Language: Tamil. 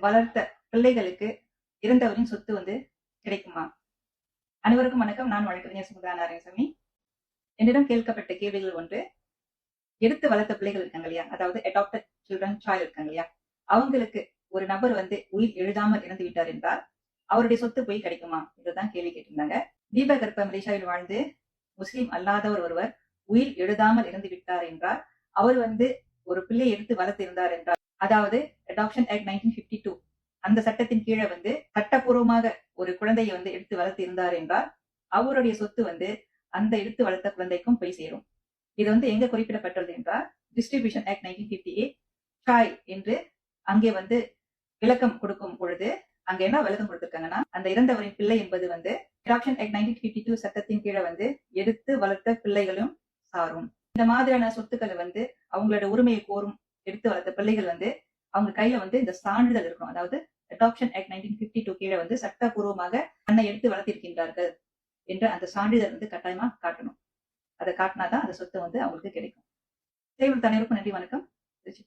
வளர்த்த பிள்ளைகளுக்கு இறந்தவரின் சொத்து வந்து கிடைக்குமா? அனைவருக்கும் வணக்கம். நான் வழக்கறிஞர் சுமுதா நாராயணசாமி. என்னிடம் கேட்கப்பட்ட கேள்விகள் ஒன்று எடுத்து வளர்த்த பிள்ளைகள் இருக்காங்க இல்லையா? அதாவது அடாப்டட் சில்ட்ரன் சாய் இருக்காங்க இல்லையா? அவங்களுக்கு ஒரு நபர் வந்து உயிர் எழுதாமல் இறந்து விட்டார் என்றால் அவருடைய சொத்து போய் கிடைக்குமா? என்றுதான் கேள்வி கேட்டிருந்தாங்க. தீபகற்ப மலேசியாவில் வாழ்ந்து முஸ்லீம் அல்லாதவர் ஒருவர் உயிர் எழுதாமல் இறந்து விட்டார் என்றால் அவர் வந்து ஒரு பிள்ளை எடுத்து வளர்த்து இருந்தார் என்றால் அதாவது adoption act nineteen fifty two அந்த சட்டத்தின் கீழே வந்து சட்டப்பூர்வமாக ஒரு குழந்தையை வந்து எடுத்து வளர்த்து இருந்தார் என்றால் அவருடைய சொத்து வந்து அந்த எடுத்து வளர்த்த குழந்தைக்கும் போய் சேரும். இது வந்து எங்க குறிப்பிடப்பட்டுள்ளது என்றால் distribution act nineteen fifty eight Sai என்று அங்கே வந்து விளக்கம் கொடுக்கும் பொழுது அங்க என்ன விளக்கம் கொடுத்திருக்காங்கன்னா அந்த இறந்தவரின் பிள்ளை என்பது வந்து adoption act nineteen fifty two சட்டத்தின் கீழே வந்து எடுத்து வளர்த்த பிள்ளைகளும் சாரும். இந்த மாதிரியான சொத்துக்களை வந்து அவங்களோட உரிமையை கோரும் எடுத்து வளர்த்த பிள்ளைகள் வந்து அவங்க கையில வந்து இந்த சான்றிதழ் இருக்கும் அதாவது adoption act nineteen fifty two கீழே வந்து சட்டபூர்வமாக தன்னை எடுத்து வளர்த்திருக்கின்றார்கள் என்ற அந்த சான்றிதழ் வந்து கட்டாயமா காட்டணும். அதை காட்டினாதான் அந்த சொத்து வந்து அவங்களுக்கு கிடைக்கும். செய்வது தலைவருக்கும் நன்றி வணக்கம். திருச்சி